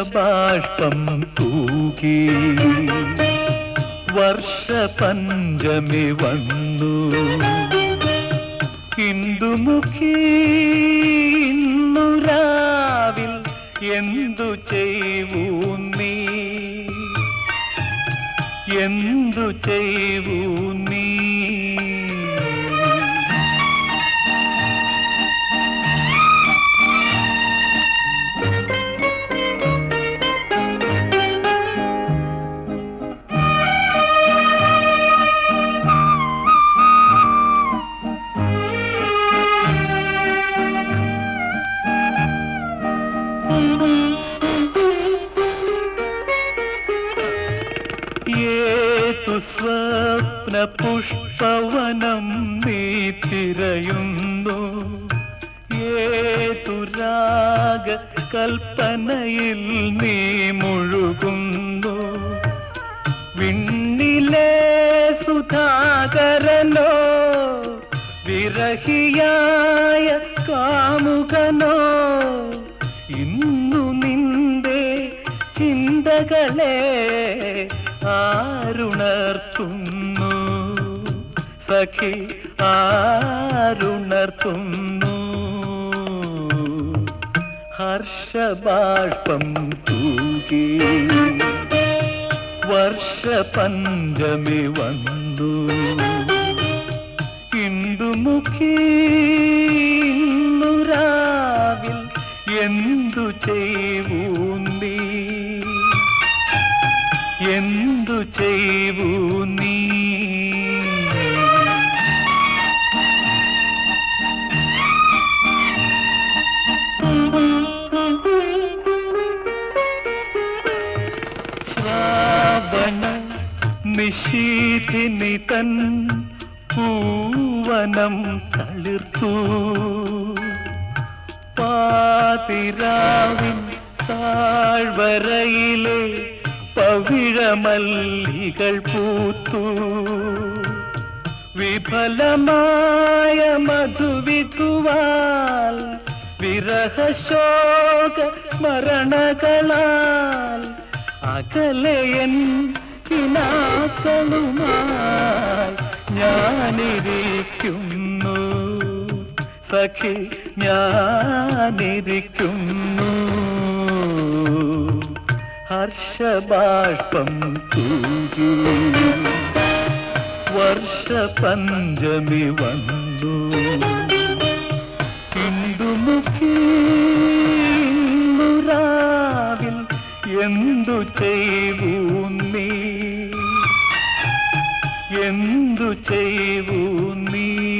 ഹർഷബാഷ്പം തൂകി വർഷ പഞ്ചമി വന്നു. ഹിന്ദുമുഖി ഇന്നു രാവിൽ എന്തു ചെയ്വൂ നീ? എന്തു ചെയ്വൂ നീ? ഏതു സ്വപ്ന പുഷ്പവനം നീ തിരയുന്നു. ഏതു രാഗ കൽപ്പനയിൽ നീ മുഴുകുന്നു. വിണ്ണിലെ സുധാകരനോ വിരഹിയായ കാമുകനോ ഇന്നു നിന്റെ ചിന്തകളെ ആരുണർത്തുന്നു? സഖി ആരുണർത്തുന്നു? ഹർഷബാഷ്പം തൂകി വർഷപഞ്ചമി വന്നു. ഇന്ദുമുഖി രാവിൽ എന്തു ചെയ്വൂ നീ എന്തു ചെയ്യൂ നീ? ശ്രാവണ തൻ പൂവനം തളിർത്തു. പാതിരാവിൻ താഴ്വരയിലെ പവിഴമല്ലികൾ പൂത്തു. വിഫലമായ മധുവിധുവാൽ വിരഹശോക സ്മരണകളാൽ അകലയൻ കിനാക്കളുമായി ഞാനിരിക്കുന്നു. സഖി ഞാനിരിക്കുന്നു. ഹർഷബാഷ്പം തൂകി. വർഷപഞ്ചമി വന്നു. ഹിന്ദുമുഖി ഇന്നു രാവിൽ എന്തു ചെയ്തു നീ എന്തു ചെയ്തു നീ?